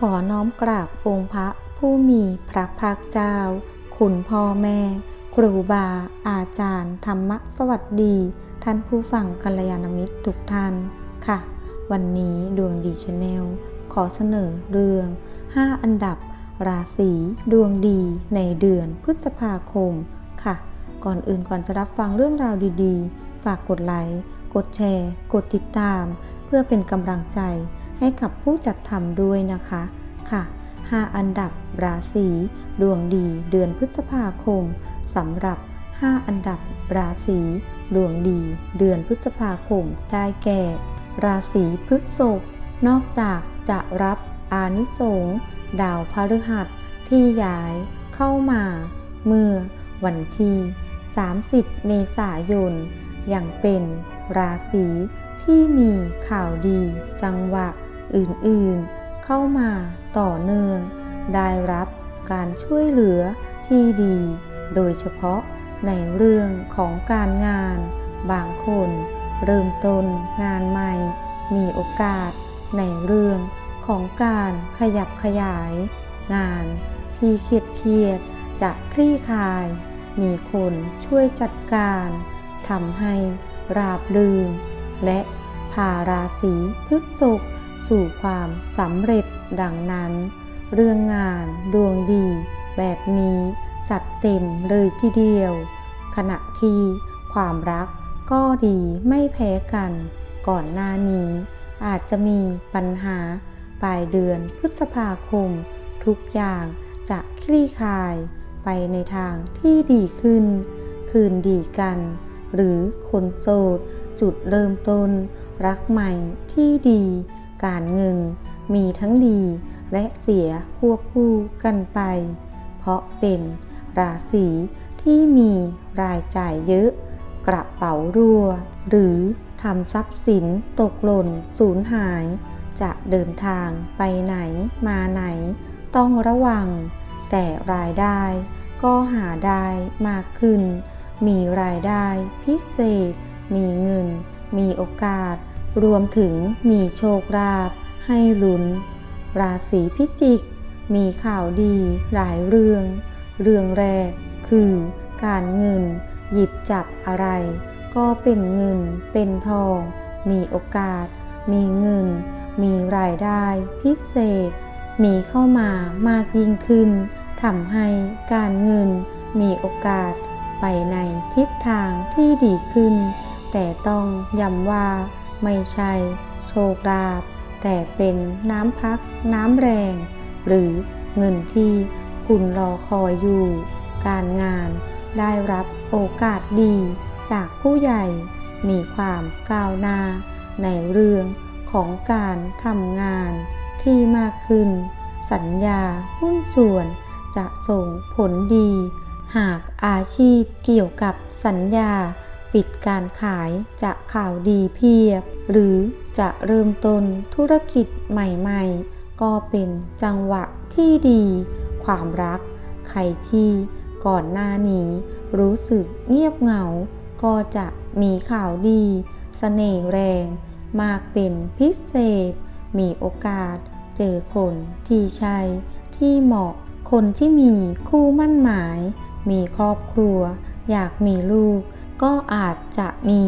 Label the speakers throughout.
Speaker 1: ขอน้อมกราบองค์พระผู้มีพระภาคเจ้า คุณพ่อแม่ ครูบา อาจารย์ ธรรมสวัสดี ท่านผู้ฟังกัลยาณมิตรทุกท่านค่ะ วันนี้ดวงดีชาแนลขอเสนอเรื่อง 5 อันดับ ราศีดวงดีในเดือนพฤษภาคมค่ะ ก่อนอื่นก่อนจะรับฟังเรื่องราวดีๆ ฝากกดไลค์ กดแชร์ กดติดตาม เพื่อเป็นกำลังใจ ให้กับผู้จัดทำด้วยนะคะค่ะ 5 อันดับราศีดวงดีเดือนพฤษภาคมสำหรับ 5 อันดับราศีดวงดีเดือนพฤษภาคมได้แก่ ราศีพฤษภนอกจากจะรับอานิสงส์ดาวพฤหัสที่ย้ายเข้ามา เมื่อวันที่ 30 เมษายน อย่างเป็นราศีที่มีข่าวดีจังหวะ อื่นๆ เข้ามาต่อเนื่อง ได้รับการช่วยเหลือที่ดี โดยเฉพาะในเรื่องของการงาน บางคน เริ่มต้นงานใหม่ มีโอกาสในเรื่องของการขยับขยาย งานที่เครียดเครียดจะคลี่คลาย มีคนช่วยจัดการทำให้ราบรื่น และพาราศีพฤกษภ สู่ความสำเร็จดังนั้น เรื่องงานดวงดี แบบนี้จัดเต็มเลยทีเดียว ขณะที่ความรักก็ดีไม่แพ้กัน ก่อนหน้านี้อาจจะมีปัญหาปลายเดือนพฤษภาคม ทุกอย่างจะคลี่คลายไปในทางที่ดีขึ้น คืนดีกัน หรือคนโสด จุดเริ่มต้น รักใหม่ที่ดี การเงิน มีทั้งดีและเสียควบคู่กันไป เพราะเป็นราศีที่มีรายจ่ายเยอะ กระเป๋ารั่ว หรือทำทรัพย์สินตกหล่นสูญหาย จะเดินทางไปไหนมาไหน ต้องระวัง แต่รายได้ก็หาได้มากขึ้น มีรายได้พิเศษ มีเงิน มีโอกาส รวมถึงมีโชคลาภให้ลุ้น ราศีพิจิก มีข่าวดีหลายเรื่อง เรื่องแรกคือการเงิน หยิบจับอะไร ก็เป็นเงินเป็นทอง มีโอกาส มีเงิน มีรายได้พิเศษ มีเข้ามามากยิ่งขึ้นทำให้การเงินมีโอกาสไปในทิศทางที่ดีขึ้น แต่ต้องย้ำว่า ไม่ใช่โชคลาภแต่เป็นน้ำพักน้ำแรง หรือเงินที่คุณรอคอยอยู่ การงานได้รับโอกาสดีจากผู้ใหญ่ มีความก้าวหน้า ในเรื่องของการทำงานที่มากขึ้น สัญญาหุ้นส่วนจะส่งผลดี หากอาชีพเกี่ยวกับสัญญา ปิดการขายจะข่าวดีเพียบ หรือจะเริ่มต้นธุรกิจใหม่ๆ ก็เป็นจังหวะที่ดี ความรัก ใครที่ก่อนหน้านี้รู้สึกเงียบเหงา ก็จะมีข่าวดีสเสน่ห์แรง มากเป็นพิเศษ มีโอกาส เจอคนที่ใช่ที่เหมาะคนที่มีคู่มั่นหมาย มีครอบครัว อยากมีลูก ก็อาจจะมี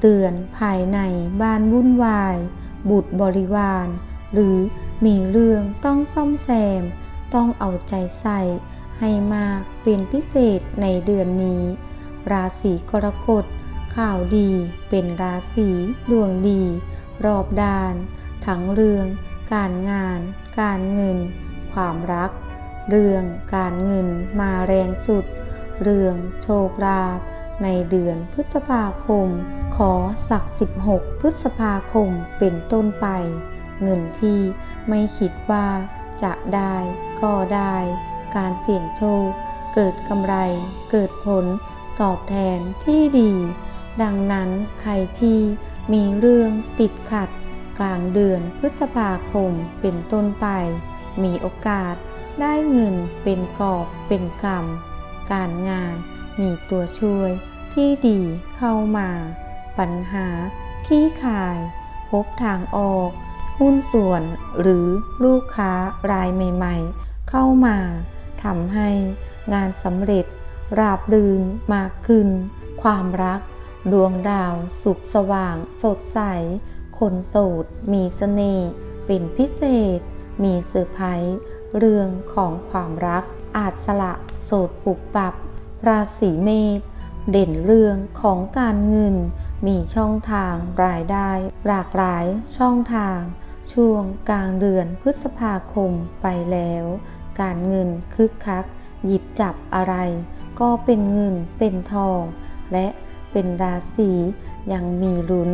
Speaker 1: เตือนภายในบ้านวุ่นวาย บุตรบริวาร หรือมีเรื่องต้องซ่อมแซม ต้องเอาใจใส่ ให้มากเป็นพิเศษในเดือนนี้ ราศีกรกฎข่าวดีเป็นราศีดวงดี รอบด้าน ทั้งเรื่อง การงาน การเงิน ความรัก เรื่องการเงินมาแรงสุด เรื่องโชคลาภ ในเดือนพฤษภาคม ขอสัก 16 พฤษภาคมเป็นต้นไป เงินที่ไม่คิดว่าจะได้ก็ได้ การเสี่ยงโชค เกิดกำไร เกิดผลตอบแทนที่ดี ดังนั้นใครที่มีเรื่องติดขัด กลางเดือนพฤษภาคมเป็นต้นไป มีโอกาสได้เงินเป็นกอบเป็นกรรม การงาน มีตัวช่วยที่ดีเข้ามา ปัญหาขี้คาย พบทางออก หุ้นส่วนหรือลูกค้ารายใหม่ๆ เข้ามาทำให้งานสำเร็จราบรื่นมากขึ้น ความรัก ดวงดาว สุขสว่าง สดใส คนโสด มีเสน่ห์เป็นพิเศษ มีเซอร์ไพรส์เรื่องของความรัก อาจสละโสดปุบปับ ราศีเมษเด่นเรื่องของการเงิน มีช่องทางรายได้ หลากหลายช่องทาง ช่วงกลางเดือนพฤษภาคมไปแล้ว การเงินคึกคัก หยิบจับอะไร ก็เป็นเงินเป็นทอง และเป็นราศียังมีลุ้น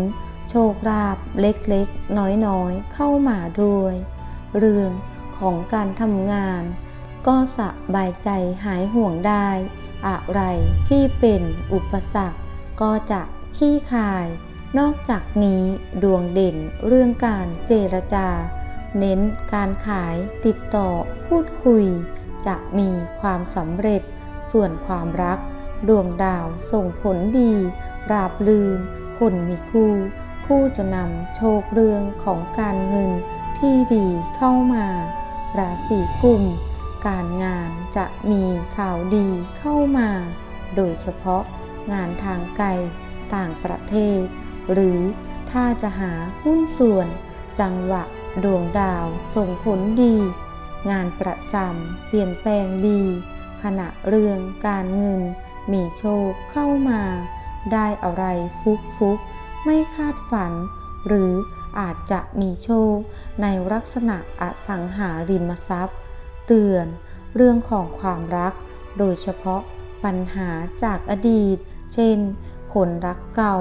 Speaker 1: โชคลาภเล็กๆ น้อยๆ เข้ามาด้วย เรื่องของการทำงาน ก็สบายใจหายห่วงได้ อะไรที่เป็นอุปสรรคก็จะขี้คาย นอกจากนี้ดวงเด่นเรื่องการเจรจา เน้นการขายติดต่อพูดคุย จะมีความสำเร็จ ส่วนความรัก ดวงดาวส่งผลดี ราบลืนคนมีคู่ คู่จะนำโชคเรื่องของการเงินที่ดีเข้ามา ราศีกุม การงานจะมีข่าวดีเข้ามา โดยเฉพาะงานทางไกลต่างประเทศ หรือถ้าจะหาหุ้นส่วน จังหวะดวงดาวส่งผลดี งานประจำเปลี่ยนแปลงดี ขณะเรื่องการเงิน มีโชคเข้ามา ได้อะไรฟุกฟุกไม่คาดฝัน หรืออาจจะมีโชคในลักษณะอสังหาริมทรัพย์ เตือนเรื่องของความรัก โดยเฉพาะปัญหาจากอดีต เช่น คนรักเก่า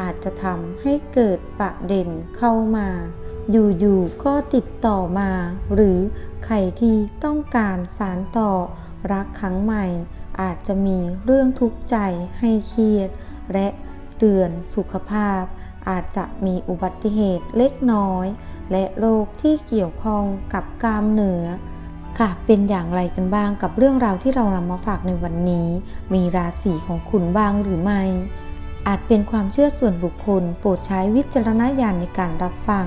Speaker 1: อาจจะทำให้เกิดประเด็นเข้ามา อยู่ๆก็ติดต่อมา หรือใครที่ต้องการสารต่อรักครั้งใหม่ อาจจะมีเรื่องทุกข์ใจให้เครียด และเตือนสุขภาพ อาจจะมีอุบัติเหตุเล็กน้อย และโรคที่เกี่ยวข้องกับกล้ามเนื้อ ค่ะ เป็นอย่างไรกันบ้างกับเรื่องราวที่เรานำมาฝากในวันนี้ มีราศีของคุณบ้างหรือไม่ อาจเป็นความเชื่อส่วนบุคคล โปรดใช้วิจารณญาณในการรับฟัง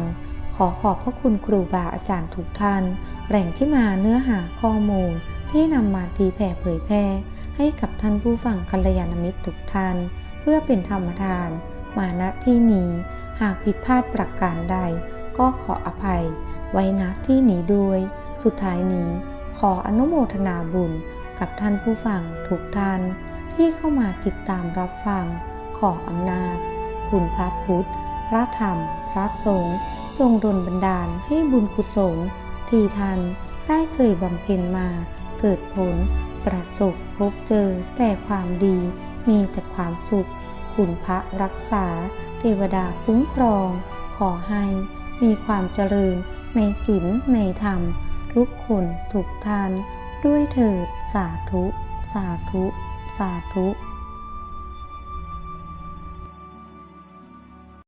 Speaker 1: ขอขอบพระคุณครูบาอาจารย์ทุกท่าน แหล่งที่มาเนื้อหาข้อมูล ที่นำมาตีแผ่เผยแพร่ ให้กับท่านผู้ฟังกัลยาณมิตรทุกท่าน เพื่อเป็นธรรมทาน มาณที่นี้ หากผิดพลาดประการใด ก็ขออภัย ไว้ณที่นี้ด้วย สุดท้ายนี้ขออนุโมทนาบุญกับท่านผู้ฟังทุกท่าน ที่เข้ามาติดตามรับฟัง ขออำนาจ คุณพระพุทธ พระธรรม พระสงฆ์จงดลบันดาลให้บุญกุศล ที่ท่านได้เคยบำเพ็ญมาเกิดผล ประสบพบเจอแต่ความดีมีแต่ความสุข คุณพระรักษา เทวดาคุ้มครอง ขอให้มีความเจริญในศีลในธรรม ทุกคนทุกท่านด้วยเถิดสาธุ สาธุ สาธุ